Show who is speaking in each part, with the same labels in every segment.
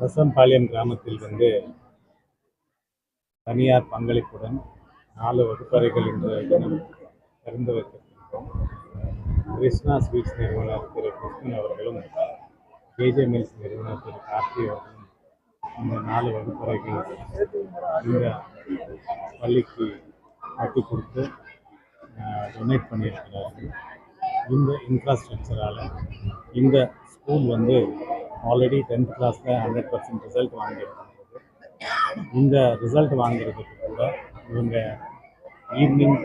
Speaker 1: ரசம்பாளையம் கிராமத்தில் வந்து தனியார் பங்களிப்புடன் நாலு வகுப்பறைகள் இன்று தினம் திறந்து வைத்திருக்கின்றோம். கிருஷ்ணா ஸ்வீட்ஸ் நிறுவனர் திரு கிருஷ்ணன் அவர்களும் கேஜே மில்ஸ் நிறுவனர் திரு கார்த்தி அவர்களும் இந்த நாலு வகுப்பறைகள் இந்த பள்ளிக்கு கட்டி கொடுத்து டொனேட் பண்ணியிருக்கிறார்கள் இந்த இன்ஃப்ராஸ்ட்ரக்சரால் இந்த ஸ்கூல் வந்து ஆல்ரெடி டென்த் கிளாஸில் ஹண்ட்ரட் பர்சன்ட் ரிசல்ட் வாங்கியிருக்காங்க இந்த ரிசல்ட் வாங்குறதுக்கு கூட இவங்க ஈவினிங்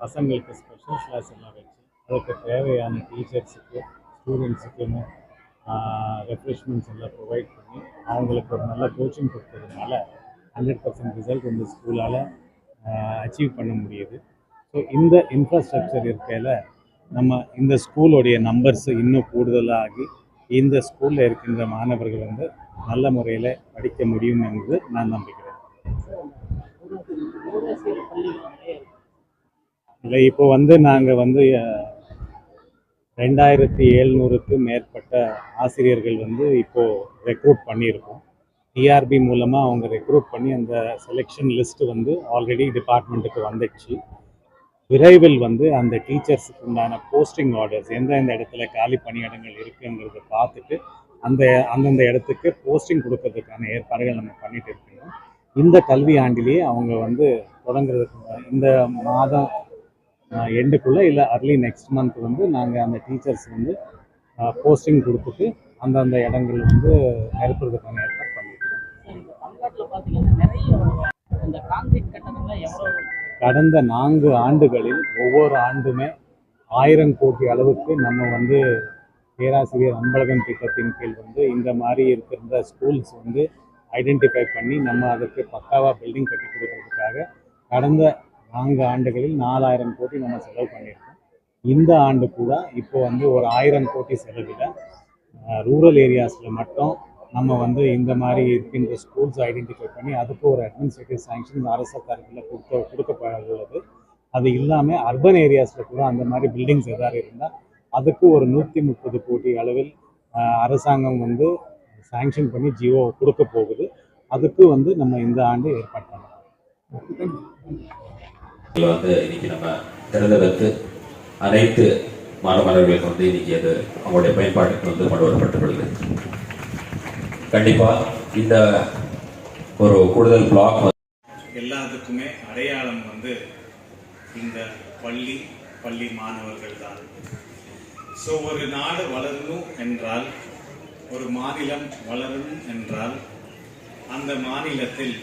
Speaker 1: பசங்களுக்கு ஸ்பெஷல் கிளாஸ் எல்லாம் வச்சு அதுக்கு தேவையான டீச்சர்ஸுக்கு ஸ்டூடெண்ட்ஸுக்குன்னு ரெஃப்ரெஷ்மெண்ட்ஸ் எல்லாம் ப்ரொவைட் பண்ணி அவங்களுக்கு ஒரு நல்ல கோச்சிங் கொடுத்ததுனால ஹண்ட்ரட் பர்சன்ட் ரிசல்ட் இந்த ஸ்கூலால் அச்சீவ் பண்ண முடியுது. ஸோ இந்த இன்ஃப்ராஸ்ட்ரக்சர் இருக்கையில் நம்ம இந்த ஸ்கூலோடைய நம்பர்ஸ் இன்னும் கூடுதலாகி இந்த ஸ்கூலில் இருக்கின்ற மாணவர்கள் வந்து நல்ல முறையில் படிக்க முடியும் என்று நான் நம்புகிறேன். இல்லை இப்போ வந்து நாங்கள் வந்து ரெண்டாயிரத்தி எழுநூறுக்கு மேற்பட்ட ஆசிரியர்கள் வந்து இப்போது ரெக்ரூட் பண்ணியிருக்கோம். டிஆர்பி மூலமாக அவங்க ரெக்ரூட் பண்ணி அந்த செலெக்ஷன் லிஸ்ட் வந்து ஆல்ரெடி டிபார்ட்மெண்ட்டுக்கு வந்துடுச்சு விரைவில் வந்து அந்த டீச்சர்ஸுக்கு உண்டான போஸ்டிங் ஆர்டர்ஸ் எந்தெந்த இடத்துல காலி பணியிடங்கள் இருக்குங்கிறத பார்த்துட்டு அந்த அந்தந்த இடத்துக்கு போஸ்டிங் கொடுக்கறதுக்கான ஏற்பாடுகள் நம்ம பண்ணிட்டு இருக்கோம். இந்த கல்வி ஆண்டிலேயே அவங்க வந்து தொடங்குறதுக்கு இந்த மாதம் எண்டுக்குள்ளே இல்லை அர்லி நெக்ஸ்ட் மந்த் வந்து நாங்கள் அந்த டீச்சர்ஸ் வந்து போஸ்டிங் கொடுத்துட்டு அந்தந்த இடங்கள் வந்து நிரப்புறதுக்கான
Speaker 2: பார்த்தீங்கன்னா நிறைய இந்த கான்கிரீட் எவ்வளோ
Speaker 1: கடந்த நான்கு ஆண்டுகளில் ஒவ்வொரு ஆண்டுமே ஆயிரம் கோடி அளவுக்கு நம்ம வந்து பேராசிரியர் அன்பழகன் திட்டத்தின் கீழ் வந்து இந்த மாதிரி இருக்கிற ஸ்கூல்ஸ் வந்து ஐடென்டிஃபை பண்ணி நம்ம அதுக்கு பக்காவாக பில்டிங் கட்டி கொடுக்கறதுக்காக கடந்த நான்கு ஆண்டுகளில் நாலாயிரம் கோடி நம்ம செலவு பண்ணியிருக்கோம். இந்த ஆண்டு கூட இப்போ வந்து ஒரு ஆயிரம் கோடி செலவில் ரூரல் ஏரியாஸில் மட்டும் நம்ம வந்து இந்த மாதிரி இருக்கின்ற ஸ்கூல்ஸ் ஐடென்டிஃபை பண்ணி அதுக்கு ஒரு அட்மினிஸ்ட்ரேட்டிவ் சாங்ஷன் அரசு தரப்பில் கொடுக்க கொடுக்கப்பட உள்ளது அது இல்லாமல் அர்பன் ஏரியாஸில் கூட அந்த மாதிரி பில்டிங்ஸ் எதாவது இருந்தால் அதுக்கு ஒரு நூற்றி முப்பது கோடி அளவில் அரசாங்கம் வந்து சாங்ஷன் பண்ணி ஜியோ கொடுக்க போகுது. அதுக்கு வந்து நம்ம இந்த ஆண்டு ஏற்பாடு பண்ணலாம்.
Speaker 3: வந்து இன்னைக்கு நம்ம திறந்ததற்கு அனைத்து மாணவர்களுக்கு வந்து இன்னைக்கு அது அவங்களுடைய பயன்பாட்டுக்கு வந்து கொண்டு வரப்பட்டுள்ளது. கண்டிப்பாக இந்த ஒரு கூடுதல் பிளாக்
Speaker 1: எல்லாத்துக்குமே அடையாளம் வந்து இந்த பள்ளி பள்ளி மாணவர்கள் தான் ஸோ ஒரு நாடு வளரணும் என்றால் ஒரு மாநிலம் வளரணும் என்றால் அந்த மாநிலத்தில்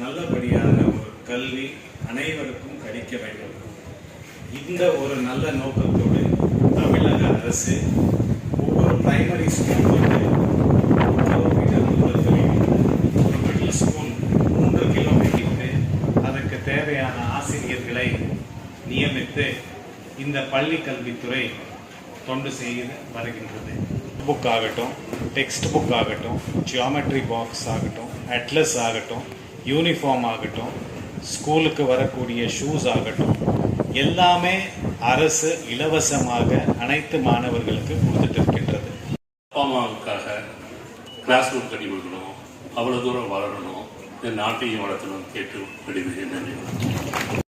Speaker 1: நல்லபடியான ஒரு கல்வி அனைவருக்கும் கிடைக்க வேண்டும். இந்த ஒரு நல்ல நோக்கத்தோடு தமிழக அரசு ஒவ்வொரு பிரைமரி ஸ்கூல் வந்து கிலோமீட்டர் தூரத்திலையும் ஒரு மிடில் ஸ்கூல் மூன்று கிலோமீட்டருக்கு அதுக்கு தேவையான ஆசிரியர்களை நியமித்து இந்த பள்ளி கல்வித்துறை தொண்டு செய்து வருகின்றது. புக் ஆகட்டும் டெக்ஸ்ட் புக் ஆகட்டும் ஜியாமெட்ரி பாக்ஸ் ஆகட்டும் அட்லஸ் ஆகட்டும் யூனிஃபார்ம் ஆகட்டும் ஸ்கூலுக்கு வரக்கூடிய ஷூஸ் ஆகட்டும் எல்லாமே அரசு இலவசமாக அனைத்து மாணவர்களுக்கு கொடுத்துட்டு இருக்கின்றது
Speaker 4: அப்பா அம்மாவுக்காக கிளாஸ் ரூம் கட்டி கொடுக்கணும் அவ்வளோ தூரம் வளரணும் இந்த நாட்டையும் வளர்த்தணும் கேட்டு விடுகிறேன்